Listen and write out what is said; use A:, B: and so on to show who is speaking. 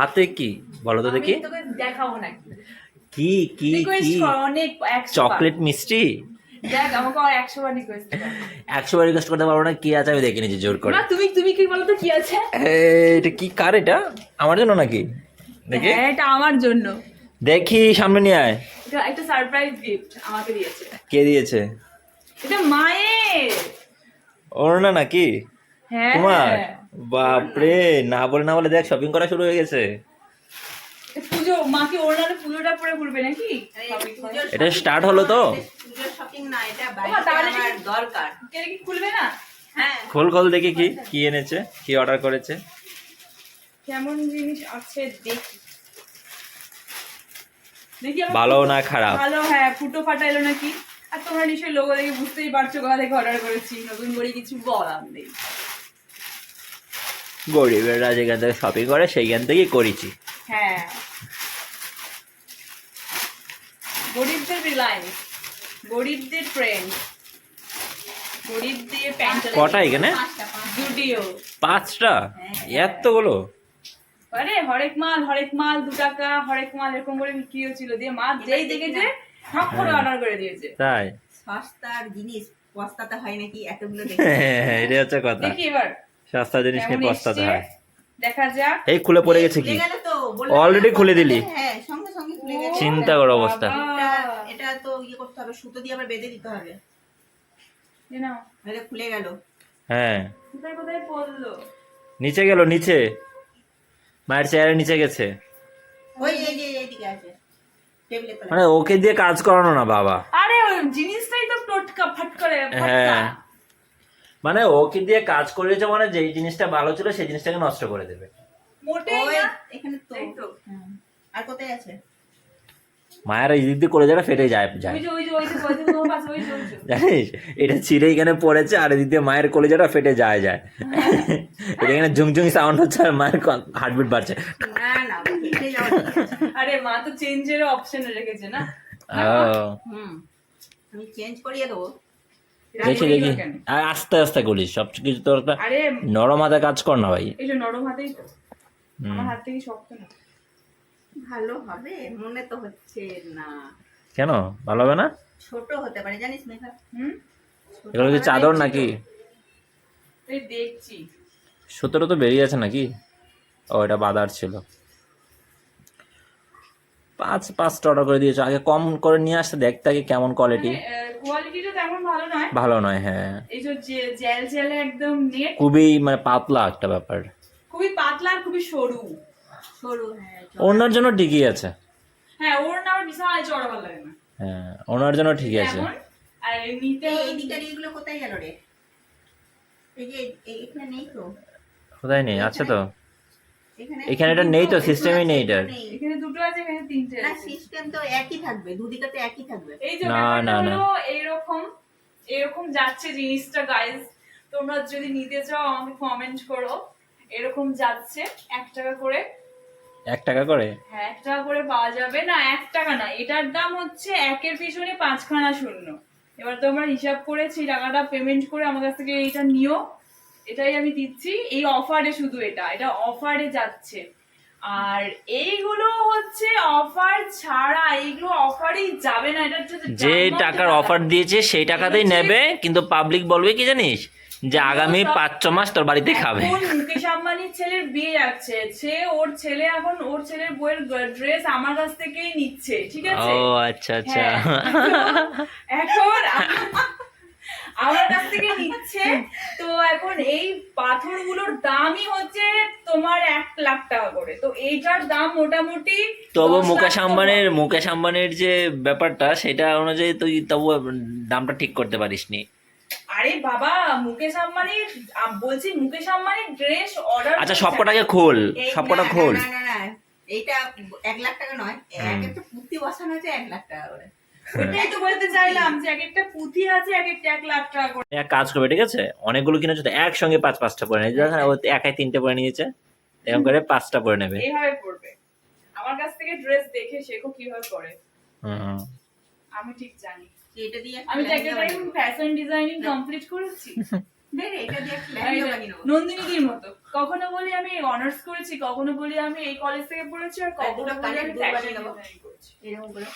A: হাতে কি? বলো তো দেখি।
B: দেখাবো নাকি?
A: কি কি চকলেট মিষ্টি?
B: দেখ আমাকে আর একশো বার রিকোয়েস্ট
A: একশো বার রিকোয়েস্ট করতে পারব না কি আছে আমি দেখে নিচ্ছি জোর করে।
B: না তুমি তুমি কি বলো তো কি আছে?
A: এটা কি কার এটা? আমার জন্য নাকি? দেখি।
B: হ্যাঁ এটা আমার জন্য।
A: দেখি সামনে নিয়ে আয়।
B: এটা একটা সারপ্রাইজ গিফট আমাকে দিয়েছে।
A: কে দিয়েছে?
B: এটা মায়ের।
A: ওর না নাকি?
B: হ্যাঁ
A: তোমার বাপরে না বলে না বলে দেখ শপিং করা শুরু হয়ে গেছে।
B: পুজো মা কি ওর নাহলে পুজোটা পরে ঘুরবে নাকি?
A: এটা স্টার্ট হলো তো।
C: শপিং না এটা আমার দরকার।
B: এটা কি খুলবে না?
C: হ্যাঁ।
A: খোল খোল দেখি কি কি এনেছে কি অর্ডার করেছে।
B: কেমন জিনিস আছে দেখি। দেখি
A: ভালো না খারাপ?
B: ভালো হ্যাঁ ফুটো ফাটা এলো নাকি? আর তোমরা নিশ্চয়ই লোগো দেখে বুঝতেই পারছ কোথা থেকে অর্ডার করেছি। নতুন করে কিছু বলার নেই।
A: গরিবেরা যেখান থেকে শপিং করে সেইখান থেকেই করেছি।
B: হ্যাঁ। গরিবদের রিলায়েন্স গরিবদের ট্রেন্ড গরিবদের প্যান্ট
A: কটা এখানে?
B: জুডিও
A: পাঁচটা। এতগুলো?
B: আরে হরেক মাল হরেক মাল দু টাকা হরেক মাল এরকম করে বিক্রি হচ্ছিল দিয়ে মা যেই দেখেছে ঠক করে অর্ডার করে দিয়েছে।
A: তাই।
C: সস্তার জিনিস পস্তাতে হয় নাকি এতগুলো দেখে।
A: এটা হচ্ছে কথা।
B: দেখি এবার।
A: সস্তা জিনিস নিয়ে পস্তাতে হয়।
B: দেখা যাক।
A: এই খুলে পড়ে গেছে কি?
C: না,
A: খুলে দিলি?
C: হ্যাঁ সঙ্গে সঙ্গে খুলে গেছে।
A: চিন্তা করো অবস্থা।
C: এটা তো ইয়ে করতে হবে সুতো দিয়ে আবার বেঁধে দিতে হবে।
B: নাও,
C: নাহলে খুলে গেল।
A: হ্যাঁ।
B: কোথায় কোথায় পড়ল?
A: নিচে গেল নিচে। মায়ের চেয়ারের নিচে গেছে।
C: ওই এই যে এইদিকে আছে।
A: মানে ওকে দিয়ে কাজ করানো না বাবা।
B: আরে ওই জিনিসটাই তো টোটকা ফাট করে।
A: হ্যাঁ। মানে ওকে দিয়ে কাজ করেছে মানে যেই জিনিসটা ভালো ছিল সেই জিনিসটাকে নষ্ট করে দেবে।
B: মোটেই
C: ওই
B: না
C: এখানে তো।
B: এই তো।
C: হুম। আর কোথায় আছে?
A: মায়ের এই দিক দিয়ে করে যারা ফেটে যায় যায়। জানিস? এটা ছিঁড়ে এখানে পড়েছে আর এদিক দিয়ে মায়ের কলেজাটা ফেটে যায় যায়। এটা এখানে ঝুংঝুং সাউন্ড হচ্ছে আর মায়ের হার্টবিট বাড়ছে।
B: আরে মা তো চেঞ্জের অপশন রেখেছে না।
A: ও,
C: হুম। আমি চেঞ্জ করিয়ে দেবো।
A: দেখি দেখি। আর আস্তে আস্তে করিস সব কিছু তোর একটা নরম হাতে কাজ কর না ভাই।
B: এই যে নরম হাতেই তো। আমার হাত থেকে শক্ত না।
C: ভালো হবে মনে তো হচ্ছে না।
A: কেন? ভালো হবে না?
C: ছোট হতে পারে জানিস মেঘা?
B: হুম?
A: এগুলো কি চাদর নাকি?
B: দেখছি।
A: সুতোটা তো বেরিয়ে আছে নাকি? ও এটা বাদার ছিল। পাঁচ পাঁচটা অর্ডার করে দিয়েছ। আগে কম করে নিয়ে আসতে দেখতে আগে কেমন কোয়ালিটি
B: কোয়ালিটিটা তেমন ভালো নয়।
A: ভালো নয় হ্যাঁ।
B: এই যে জেল জেলে একদম নেট
A: খুবই মানে পাতলা একটা ব্যাপার।
B: খুবই পাতলা আর খুবই সরু।
C: সরু হ্যাঁ
A: ওনার জন্য ঠিকই আছে।
B: হ্যাঁ ওর না আমার বিশাল চড়া ভালো লাগে না।
A: হ্যাঁ ওনার জন্য ঠিকই আছে।
B: আর নিতে
C: এই এগুলো কোথায় গেল রে? এই যে এখানে নেই তো?
A: কোথায় নেই? আছে তো।
C: এখানে
A: এটা নেই তো, system-ই নেই এটার।
B: এখানে দুটো আছে এখানে তিনটে
C: না সিস্টেম তো একই থাকবে দুদিকে তো একই থাকবে।
B: এই যে
A: না, না, না।
B: এইরকম এরকম যাচ্ছে জিনিসটা গাইজ তোমরা যদি নিতে চাও আমাকে কমেন্ট করো। এরকম যাচ্ছে এক টাকা করে।
A: এক টাকা করে?
B: হ্যাঁ এক টাকা করে পাওয়া যাবে। না এক টাকা না এটার দাম হচ্ছে একের পিছনে পাঁচখানা শূন্য। এবার তোমরা হিসাব করে সেই টাকাটা পেমেন্ট করে আমার কাছ থেকে এইটা নিও। এটাই আমি দিচ্ছি। এই অফারে শুধু এটা এটা অফারে যাচ্ছে। আর এইগুলো হচ্ছে অফার ছাড়া এইগুলো অফারই যাবে না এটা
A: যে টাকার অফার দিয়েছে সেই টাকাতেই নেবে কিন্তু পাবলিক বলবে কি জানিস? যে আগামী পাঁচ ছ মাস তোর বাড়িতে খাবে।
B: মুকেশ আম্বানির ছেলের বিয়ে যাচ্ছে সে ওর ছেলে এখন ওর ছেলের বইয়ের ড্রেস আমার কাছ থেকেই নিচ্ছে ঠিক আছে?
A: ও আচ্ছা আচ্ছা।
B: হ্যাঁ। এখন আমার কাছ থেকে নিচ্ছে। এখন এই পাথরগুলোর দামই হচ্ছে তোমার এক লাখ টাকা করে। তো এইটার দাম মোটামুটি
A: তবু মুকেশ আম্বানির মুকেশ আম্বানির যে ব্যাপারটা সেটা অনুযায়ী তুই তবু দামটা ঠিক করতে পারিসনি।
B: আরে বাবা মুকেশ আম্বানি বলছি মুকেশ আম্বানির ড্রেস অর্ডার
A: আচ্ছা সবকটাকে খোল সবকটা খোল।
C: না না না এইটা এক লাখ টাকা নয় এক। একটা পুঁতি বসানো আছে এক লাখ টাকা করে।
B: ওটাই তো বলতে চাইলাম যে এক একটা পুঁথি আছে এক একটা এক লাখ টাকা করে।
A: এক কাজ করবে ঠিক আছে? অনেকগুলো তো একসঙ্গে পাঁচ পাঁচটা পরে নেই দেখেন ও একাই তিনটে পরে নিয়েছে। এরকম করে পাঁচটা পরে নেবে।
B: এইভাবে পড়বে। আমার কাছ থেকে ড্রেস দেখে শেখো কীভাবে পরে
A: হুম।
B: আমি ঠিক জানি।
C: এটা দিয়ে
B: আমি তো একটা ফ্যাশন ডিজাইনিং কমপ্লিট করেছি। নন্দিনীদির মতো। কখনো বলি আমি অনার্স করেছি কখনো বলি আমি এই কলেজ থেকে পড়েছি আর কখনো বলি আমি করছি।
C: এরকম করে।